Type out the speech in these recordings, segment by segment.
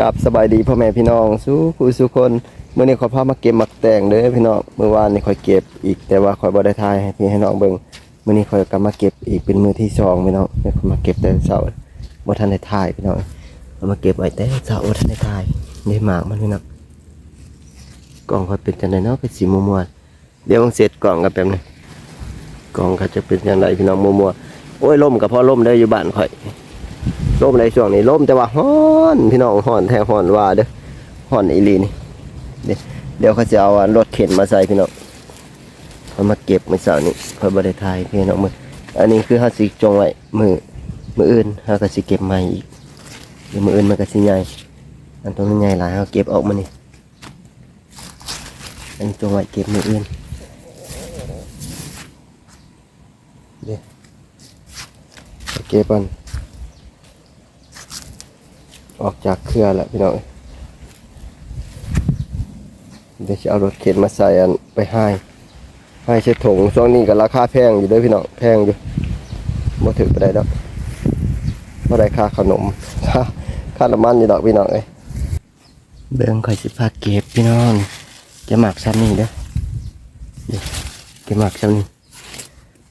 กับสบายดีพ่อแม่พี่น้องสู้ผู้สู้คนเมื่อนี้ขอพามาเก็บหมักแตงเด้อพี่น้องเมื่อวานนี่ขอยเก็บอีกแต่ว่าขอยบ่ได้ทายให้พี่ให้น้องเบิ่งเมื่อนี้ขอยกลับมาเก็บอีกเป็นมือที่สองพี่น้องเนี่ยขอยมาเก็บแต่เช้าบ่ทันได้ทายพี่น้องเอามาเก็บไว้แต่เช้าบ่ทันได้ทายได้หมากมันพี่น้องกล่องขอยเป็นจังไดเนาะเป็นสีมัวๆเดี๋ยวผมเสร็จกล่องกันแป๊บนึงกล่องก็จะเป็นจังไดพี่น้องมัวๆโอ้ยล่มก็พอล่มได้ออยู่บ้านข่อย ล่มในช่วงนี้ล่มแต่ว่าฮ้อนพี่น้องฮ้อนแท้ฮ้อนว่าเด้อฮ้อนอีลีนี่เดี๋ยวเดี๋ยวเขาจะเอารถเข็นมาใส่พี่น้องเอามาเก็บมือเช้านี้เพื่อบริทายพี่น้องมืออันนี้คือเฮาสิจงไว้มือมืออื่นเฮาก็สิเก็บใหม่อีกเดี๋ยวมืออื่นมันก็สิใหญ่อันตัวมันใหญ่หลายเฮาเก็บออกมานี่อันนี้จงไว้เก็บมืออื่นเดี๋ยวเอเก็บก่อน ออกจากเครือแล้วพี่น้องเดี๋ยวจะเอารถเข็นมาใส่อันไปให้ให้ใช้ถุงช่วงนี้ก็ราคาแพงอยู่ด้วยพี่น้องแพงอยู่มาถือไปได้ดอกมาได้ค่าขนมค่าค่าน้ำมันอยู่ดอกพี่น้องเอ้ยเบิ่งข่อยสิพาเก็บพี่น้องจะหมักซ้ำนี่เด้อนี่เก็บหมักซ้ำนี่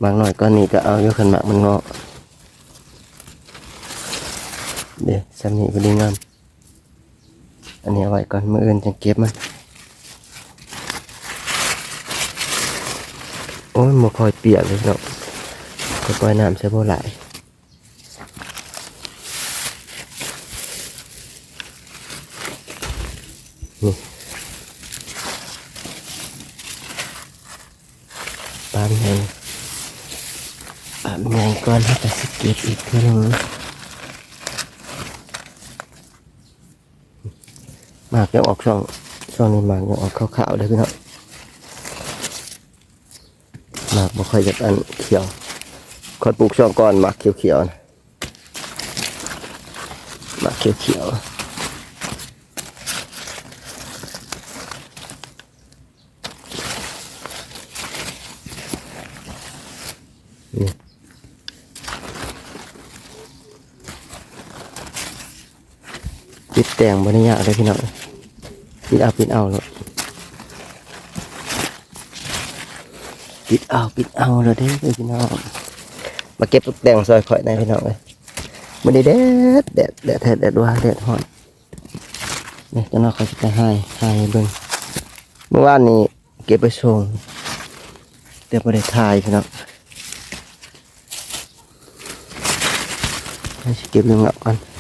บางหน่อยก็นี่ก็เอาอยู่ขันหมักมันเงาะ เดี๋ยวสำนีก็ดีงามอันนี้เอาไว้ก่อนมืออื่นจะเก็บมันโอ้ยหมคอยเปียกเลยเนาะจะปล่อยน้ำใช้บ่หลายนี่ปลาใหญ่ปลาใหญ่ก่อนให้แต่สเก็บอีกเท่านึง ห มากยังออกช่องช่องนี้มากยังออกขาวๆได้พี่น้องมากบ่ค่อยจะอันเขียวคอยปลูกช่องก่อนหมากเขียวๆนะหมากเขียวๆนี่ปิด แต่งบริยากเลยพี่น้องปิดเอาปิดเอาเลยปิดเอาปิดเอาเลยเด้พี่น้องมาเก็บตกแต่งซอยข่อยในพี่น้องเลยมันได้แดดแดดแดดแดดแดดว่าแดดฮอนนี่เจ้าน้องเขาจะไปให้ให้เบิ่งเมื่อวานนี้เก็บไปส่งแต่ไม่ได้ถ่ายพี่น้องให้เก็บเรื่องเงากัน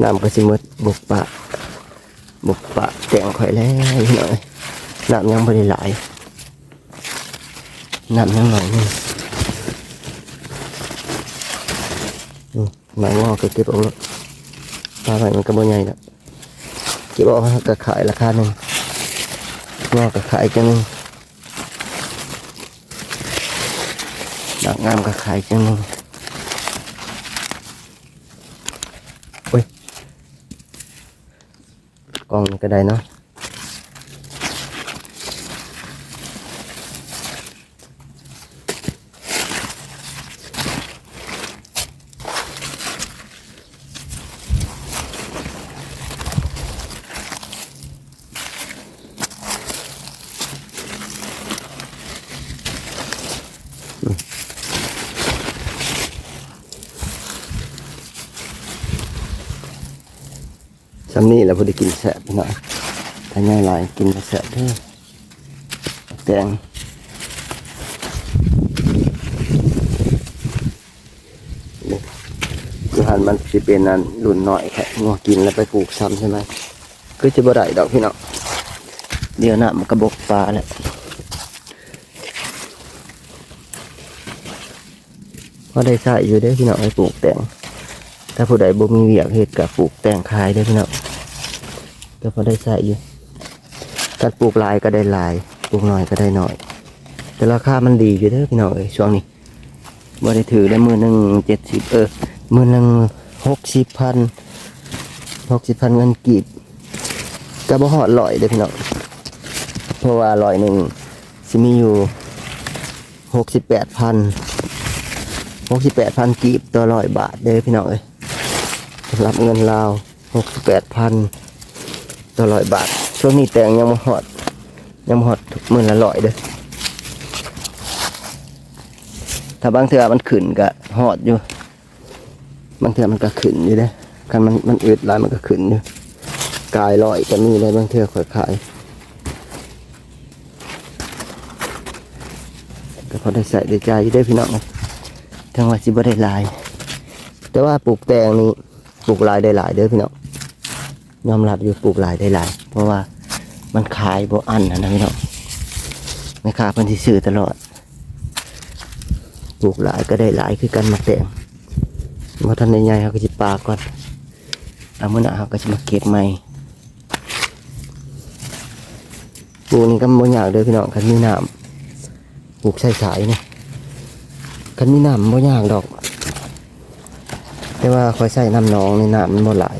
น้ำก็สิหมดบุกปะบุกปะแต่งข่อยแล้วพี่น้อยน้ำยังบริหลายน้ำยังหน่อยนึงอืมหมายว่าก็เก็บเอาแล้วปลาใหม่มันก็บ่ใหญ่แล้วเก็บเอาก็ขายราคาหนึ่งงอกก็ขายจังหนึงดอกงามก็ขายจังหนึง กล้องก็ได้เนาะซ้ำนี่แหล้วพอด้กินแสบ พี่น้อยถ้าง่ายหลายกินก็แสบเด้อแตงคือหันมันสิเป็นอันรุ่นหน่อยแค่งัวกินแล้วไปปลูกซ้ำใช่ไหมก็จะบ่ได้ดอกพี่น้องเดี๋ยวหน้ามันกระบกปลาแหล้วพอได้ใส่อยู่เด้พี่น้องไปปลูกแตงถ้าผู้ใดบ่มีเวียกเฮ็ดกับปลูกแตงขายได้พี่น้อง ก็พอได้ใส่อยู่การปลูกลายก็ได้ลายปลูกหน้อยก็ได้หน้อย แต่ราคามันดีอยู่เด้อพี่น้องเอ้ยช่วงนี้บ่ได้ถือได้มือหนึ่งเจ็ดสิบเออมือหนึ่งหกสิบพันหกสิบพันเงินกีบก็บ่ฮอดร้อยเด้อพี่น้องเพราะว่าร้อยหนึ่งสิมีอยู่หกสิบแปดพันหกสิบแปดพันกีบต่อร้อยบาทเด้อพี่น้องเอ้ยรับเงินลาวหกสิบแปดพัน ต่อร้อยบาท ช่วงนี้แตงยังมาหอด ยังมาหอดหมื่นละร้อยเด้อถ้าบางเทื่อมันขึ้นก็หอดอยู่ บางเทื่อมันก็ขึ้นอยู่เด้อคันมันมันอืดลายมันก็ขึ้นอยู่กายร้อยก็มีเลยบางเทื่อข่อยขายก็พอได้ใส่ได้ใจอยู่ได้พี่น้องทั้งว่าสิบ่ได้ลาย แต่ว่าปลูกแตงนี่ปลูกลายได้หลายเด้อพี่น้อง ยอมรับอยู่ปลูกหลายได้หลาย เพราะว่ามันขายบ่อันนะพี่น้องแม่ค้าเพิ่นสิซื้อตลอด ปลูกหลายก็ได้หลายคือกันมาแตงบ่ทันได้ใหญ่เขาก็สิปาก่อนเอามื้อหน้าเขาก็สิมาเก็บใหม่ปลูกนี่ก็บ่ยากเด้อพี่น้องคันมีน้ำปลูกใส่สายนี่คันมีน้ำบ่ยากดอก แต่ว่าคอยใส่น้ำหนองในน้ำมันบ่หลาย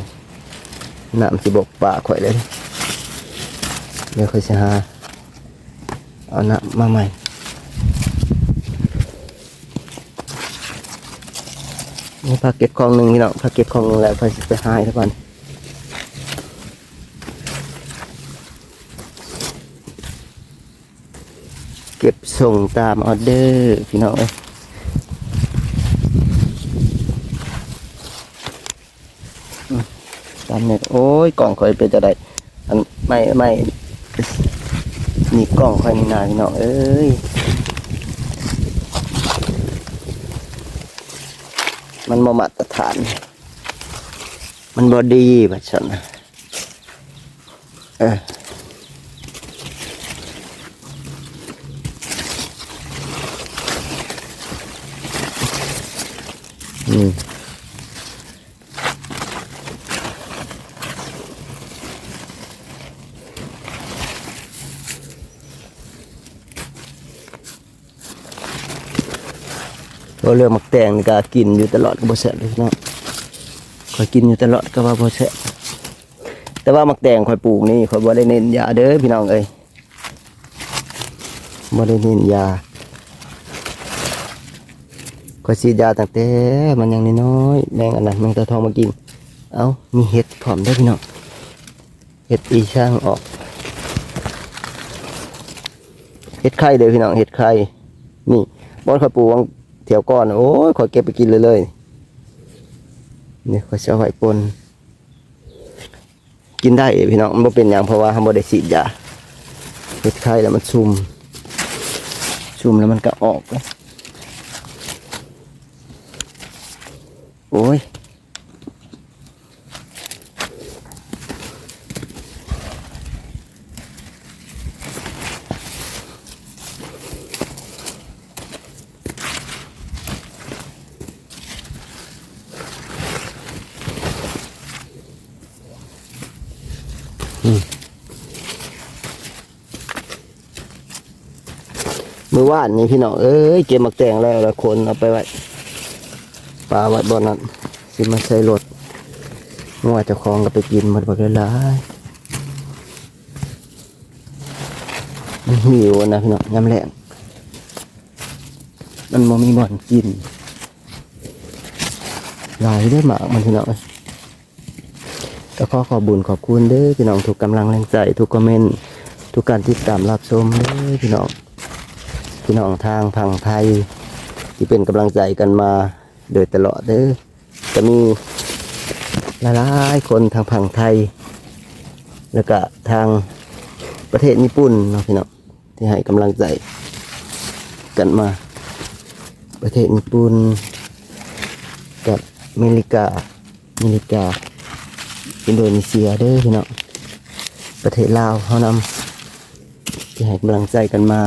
น้ำสิบกป่าข่อยเลยเดี๋ยวค่อยสิหาเอาน้ำมาใหม่นี่ผักเก็บของหนึ่งพี่น้องผักเก็บของหนึ่งแล้วค่อยสิไปหายทุกวันเก็บส่งตามออเดอร์พี่น้องเอ้ย ตามเน็ตโอ้ยกล่องคอยเป็นจะได้อันไม่ไม่นี่กล่องคอยนี่นาพี่น้องเอ้ยมันบ่มาตรฐาน มันบอดีแบบฉันนะเอออืม เพราะ เรื่องหมักแตงนี่ก็กินอยู่ตลอดก็บ่แซ่บเลยพี่น้องคอยกินอยู่ตลอดก็ว่าบ่แซ่บแต่ว่าหมักแตงคอยปลูกนี่คอยบ่ได้เน้นยาเด้อพี่น้องเอ้ยบ่ได้เน้นยาคอยฉีดยาตั้งแต่มันยังน้อยๆแมงอันนั้นแมงตะทองมากิน เอ้ามีเห็ดพร้อมเด้อพี่น้องเห็ดอีช่างออกเห็ดไข่เด้อพี่น้องเห็ดไข่นี่บอนคอยปลูกวาง เที่ยวก้อนโอ้ยขอยเก็บไปกินเลยเลยเนี่ยขอยจะเอาไว้ปนกินได้พี่น้องมันเป็นอย่างเพราะว่าทำบ่ได้ฉีดยาเป็ดไข่แล้วมันซุ่มซุ่มแล้วมันก็ออกเลยโอ้ย มือว่านนี่พี่น้องเอ้ยเก็บหมักแตงแล้วล้วคนเอาไปไว้ปลาไว้บ่อนั้นสิมาใส่รถงัวเจ้าของก็ไปกินหมดบ่ได้หลายมันหิวนะพี่น้องยามแรงมันบ่มีบ่อนกินลายได้หมากมันพี่น้อง ขอขอบุญขอบคุณเด้อพี่น้องทุกกำลังแรงใจทุกคอมเมนต์ทุกการติดตามรับชมเด้อพี่น้องพี่น้องทางพังไทย ที่เป็นกำลังใจกันมาโดยตลอดเด้อจะมีหลายๆคนทางพังไทย แล้วก็ทางประเทศญี่ปุ่นเนาะพี่น้องที่ให้กำลังใจกันมา ประเทศญี่ปุ่นกับอเมริกาอเมริกา อินโดนีเซียเด้อพี่น้องประเทศลาวเขานำที่ให้กำลังใจกันมา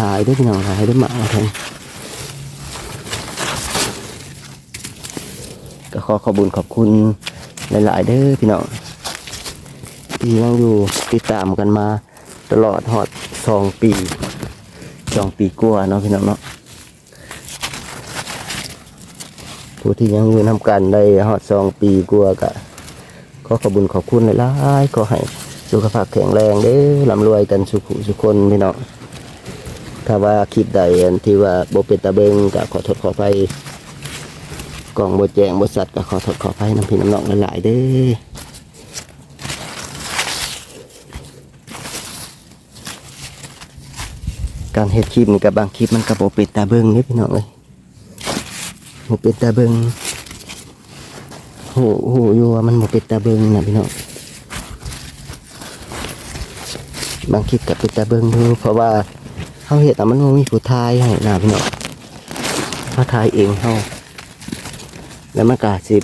ลายด้อพี่น้องลายด้อหมาทั้งก็ขอขอบุญขอบคุณหลายๆเด้อพี่น้องที่ยังอยู่ติดตามกันมาตลอดหอดสองปีสองปีกว่าเนาะพี่น้องเนาะ ผู้ที่ยังอยู่นำกันได้หอดสองปีกว่าก็ขอขอบุญขอบคุณหลายๆขอให้สุขภาพแข็งแรงเด้อร่ำรวยกันสุขสุขคนพี่น้องถ้าว่าคลิปใดอันที่ว่าบ่เป็นตาเบิงก็ขอโทษขออภัยกล่องบ่แจ้งบ่สัตว์ก็ขอโทษขออภัยน้ำพี่น้ำน้องหลายๆเด้อการเฮ็ดคลิปนี่ก็บบางคลิปมันก็บ่เป็นตาเบิงเด้อพี่น้องเอ้ย บ่เป็นตาเบิงโหโหอยู่ว่ามันบ่เป็นตาเบิงนะพี่น้องบางคลิปกับไปแต่เบิงดูเพราะว่าเขาเห็นแต่มันบ่มีผู้ทายให้นะพี่น้องเขาทายเองเขาแล้วมันก็สิบ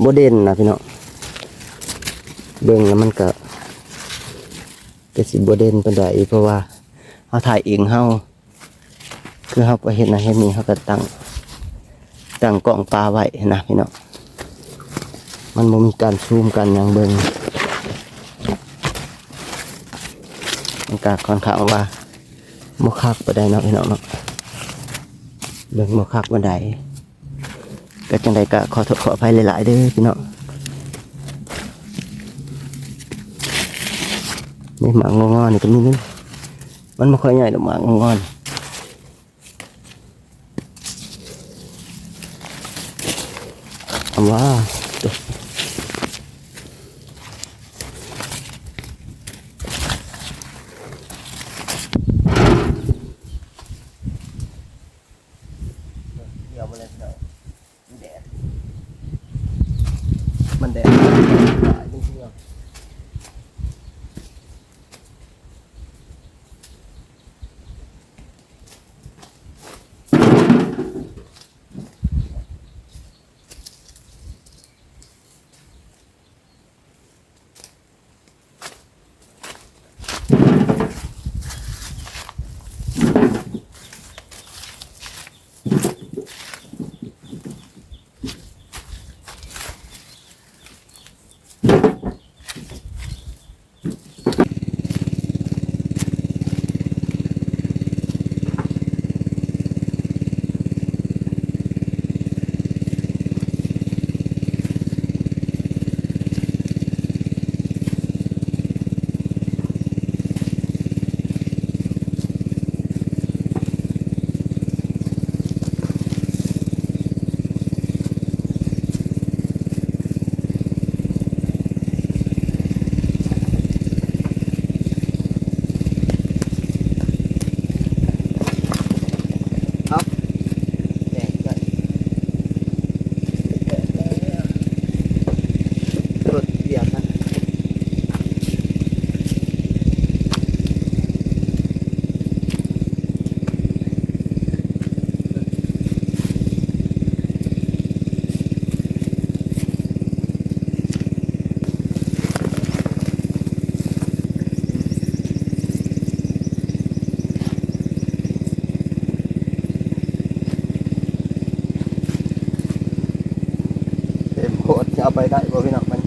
โบเด่นนะพี่น้องเบิงแล้วมันก็ก็สิบเด่นปานใดเพราะว่าเขาถ่ายเองเขาคือเขาไปเห็นนะเห็นนี่เขาก็ตั้ง ตั้งกล้องปลาไว้นะพี่น้องมันบ่มีการซูมกันอย่างเบิงมันก็ค่อนข้างว่าโมคักบ่ได้เนาะพี่น้องเนาะเบิงโมคักบ่ไดก็จังใดก็ขอโทษขออภัยหลายๆเด้อพี่น้องนี่หมากงอๆนี่ก็มีนึงมันไม่ค่อยใหญ่ดอกหมากงอน เเอาไปได้บ่พี่น้อง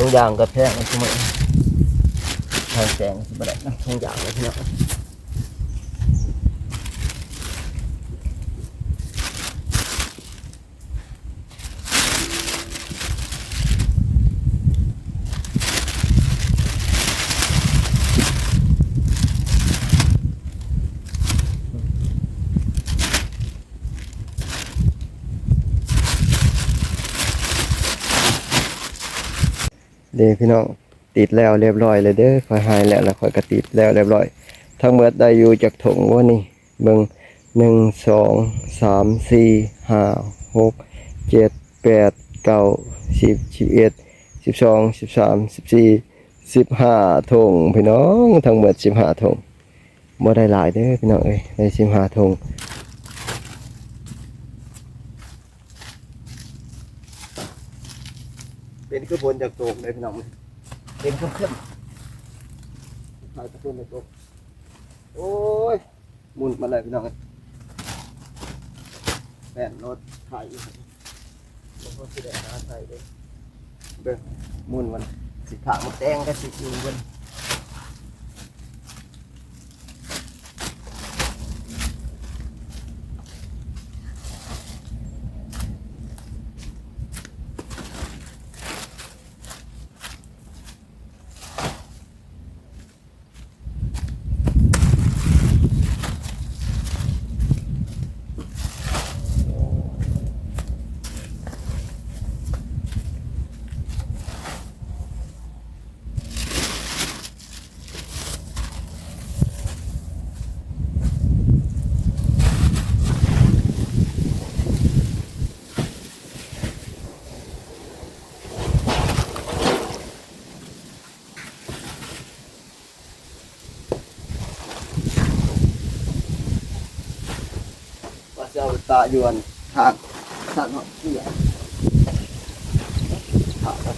ทุกอย่างก็แพงใช่ไหมทางแสงสิบได้นะทงอย่างเลยพี่น้อง เดี๋ยวพี่น้องติดแล้วเรียบร้อยเลยเด้อคอยหายแล้วแล้วคอยก็ติดแล้วเรียบร้อย ทั้งหมดได้อยู่จากถงว่านี่เบิ่งหนึ่งสองสามสี่ห้าหกเจ็ดแปดเก้าสิบสิบเอ็ดสิบสองสิบสามสิบสี่สิบห้าถงพี่น้องทั้งหมดสิบห้าถงบ่ได้หลายเด้อพี่น้องเอ้ยได้สิบห้าถง เป็นคือผลจากตกเลยพี่น้องเป็นเข้มเข้มๆถ่ายตะกุนในตัวโอ้ยหมุนมาเลยพี่น้องแป้นรถถ่ายอยู่แล้วก็สีแดงหาใส่เลยเบิ่งหมุนมันสีขาวมันแดงก็สีอื่นเบิ่ง จะเอาตาอยวนทางทางเขาเสียถางครับ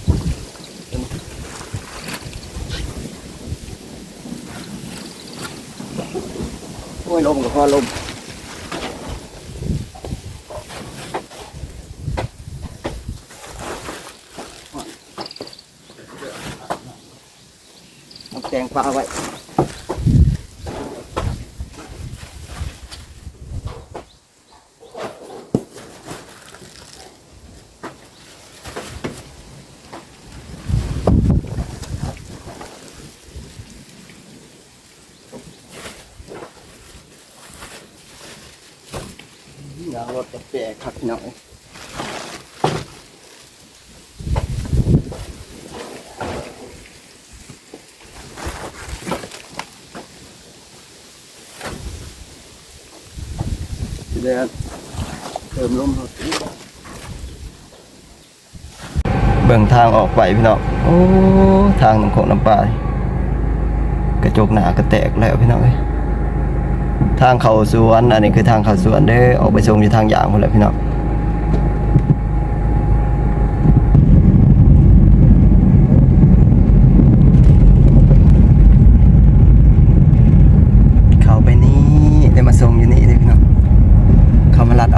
โอ้ยลมกับพอลมเอาแกงปลาไว้ ยางรถจะ แปรครับพี่น้องทีแรกเติมลมเขาเบิ่งทางออกไปพี่น้องโอ้ ทางน้ำโขงน้ำปลายกระจกหนากระแตกแล้วพี่น้องเอ้ย ทางเขาสวน อันนี้คือทางเขาสวนเด้อออกไปชมอยู่ทางอย่างหมดเลยพี่น้องเข้าไปนี่ได้มาส่งอยู่นี่เด้อพี่น้องเขามาลัด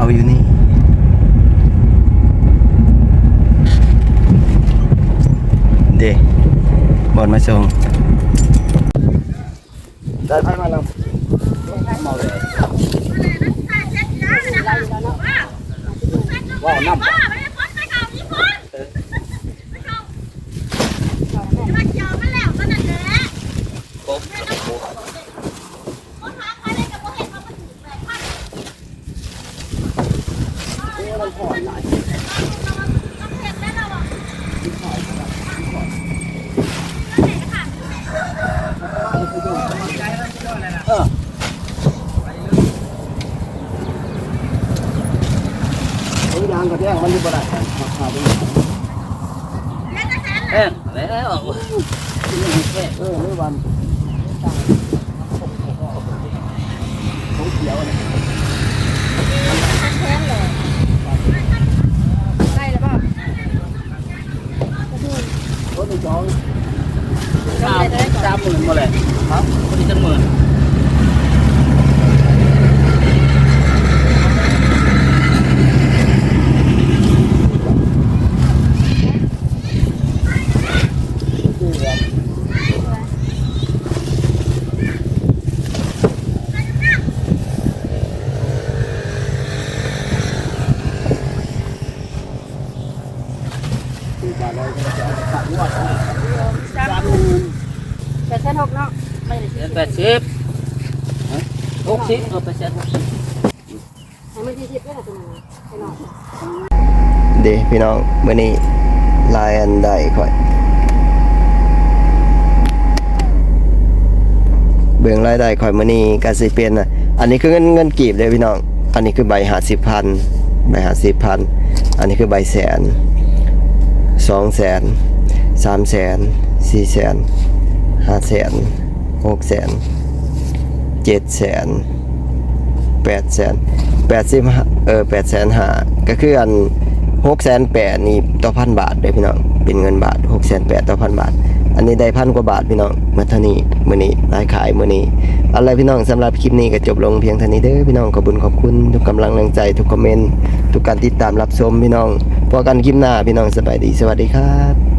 ว่าน้ำไม่ได้พ้นไปเขาญี่ปุ่นไปเขาจะเกี่ยวมัแล้วก็นั่นแหละกบคนหาใครได้กับโบเห็นเขาก็ถูกแปลกพันมันถอนหลายต้องเห็นได้เราอะถอนถอนเออ งสามสามหมื่นมาเลยครับคนนี้จะหมื่นคือแบบ สามหมื่นแปดแสนหกเนาะไม่ได้ เดือนแปดสิบหกสิบเออแปดสิบหกสิบ ให้มันที่สิบได้ตัวนึงไปหน่อย เด มื้อนี้ลายอันใดค่อย เบื้องรายได้ข่อยมื้อนี้ก็สิเป็นนะอันนี้คือเงินเงินกีบเด้อพี่น้อง อันนี้คือใบ50,000ใบ50,000อันนี้คือใบแสน2แสน3แสน4แสน5แสน6แสน7แสน8แสน80เออ8แสนห้าก็คืออัน หกแสนแปดนี่ต่อพันบาทเลยพี่น้องเป็นเงินบาทหกแสนแปดต่อพันบาท อันนี้ได้พันกว่าบาทพี่น้องมาเท่านี้มือนี้รายขายมือนี้อะไรพี่น้องสำหรับคลิปนี้ก็จบลงเพียงเท่านี้เด้อพี่น้องขอบคุญขอบคุณทุกกำลังแรงใจทุกคอมเมนต์ทุกการติดตามรับชมพี่น้องพบกันคลิปหน้าพี่น้องสบายดีสวัสดีครับ